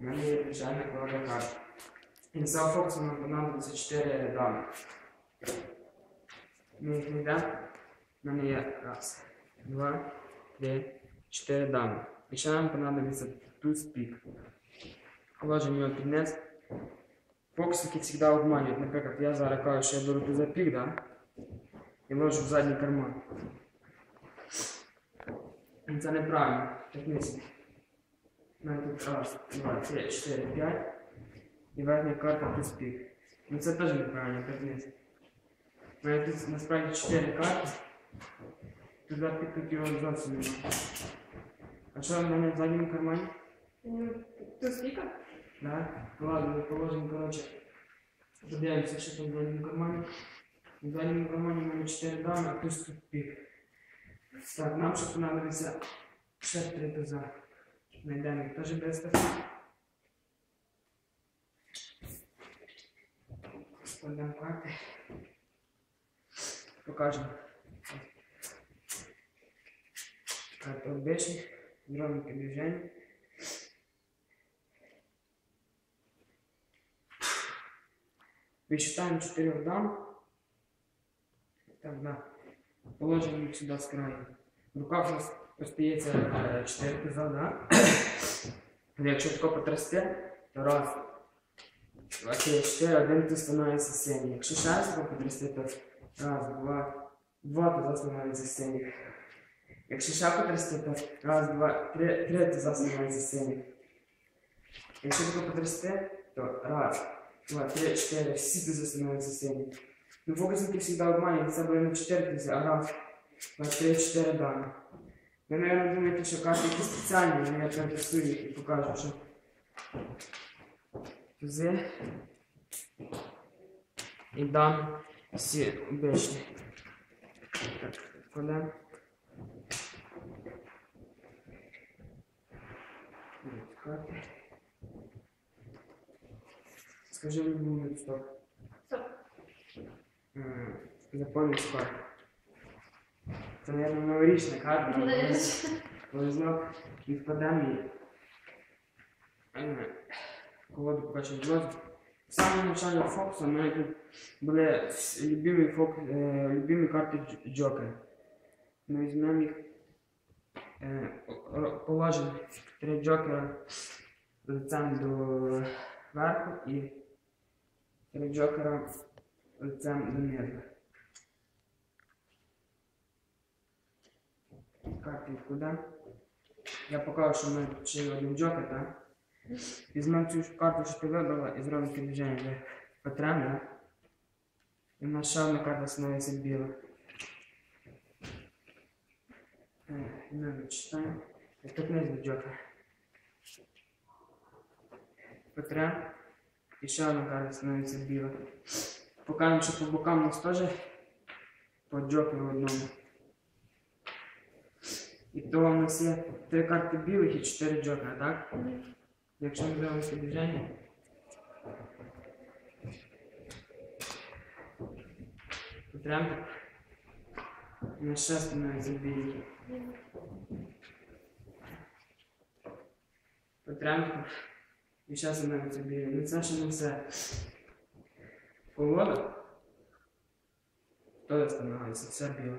У мене є звичайна колода карт. І на цього фокусу нам понадобиться 4 дами. Ми їх знайдемо. У мене є раз, два, три, чотири дами. І ще нам понадобиться туз пік. Положимо його під низ. Фокусники завжди обманюють. Наприклад, я зараз кажу, що я беру туза пік, да? і ложу в задній карман. І це неправильно. Технічно. У мене тут раз, два, три, чотири, п'ять. І верхня карта туз пік. Ну це теж неправильно, технічно. У мене тут насправді 4 карти. Туди пік тут його зовсім немає. А що в мене в задньому кармані? Ти спіка? Да? Ну ладно, ми положимо, коротше. Подивимося, що там в задньому кармані. В задньому кармані в мене 4 дами, а тут тут пік. Так, нам ще понадобиться ще 3 туза. Теж без таки. Складемо карти. Покажемо. Карта обичні, зробимо движення. Высчитаем 4 дам. Так, да. Положим их сюда с краю. В руках у нас остається 4 туза, да? Але якщо тако потрясти, то раз, два, три, чотири, один туз становиться 7. Якщо ще раз тако потрясти, то раз, два, два туза становиться 7. Якщо ще потрясти, то раз, два, три, три туза становиться 7. Якщо тако потрясти, то раз, два, три, четыре, все тузы становятся семь. Но фокусники всегда обманывают, это было на четыре тузы, а раз, два, три, четыре даны. Вы, наверное, думаете, что карты эти специальные, но я протестую их и покажу, что тузы и даны все обычные. Так, кладем. Вот карты. Скажи мне минут стоп. Стоп. М, Запомни сколько. Це, наверное, новорічна карта. але Повезло і впадемо і е, колоду покачемо злозу. В самому початку фокусу у мене тут були с- любимі, фок... е, любимі карти Дж- Джокера. Ми візьмемо їх, е, о- ро- положимо три Джокера лицем до верху і три Джокера лицем донизу. Карти відкладемо. Я покажу, що в мене тут ще є один Джокер, так? Візьмемо цю ж карту, що ти вибрала, і зробимо таке движення, де потрем, так? І в нас ще одна карта становиться біла. Е, Ми читаємо. І тут не до Джокера. Потрем. І ще одна карта становиться біла. Покажемо, що по бокам у нас теж по джокеру одному. І то у нас є три карти білих і чотири джокера, так? Якщо ми зробимо таке движення. то Прям так. У нас ще становиться білі. Потрямку. І ще становиться білі. Ну це ще не все. Погода. Теж становиться все біле.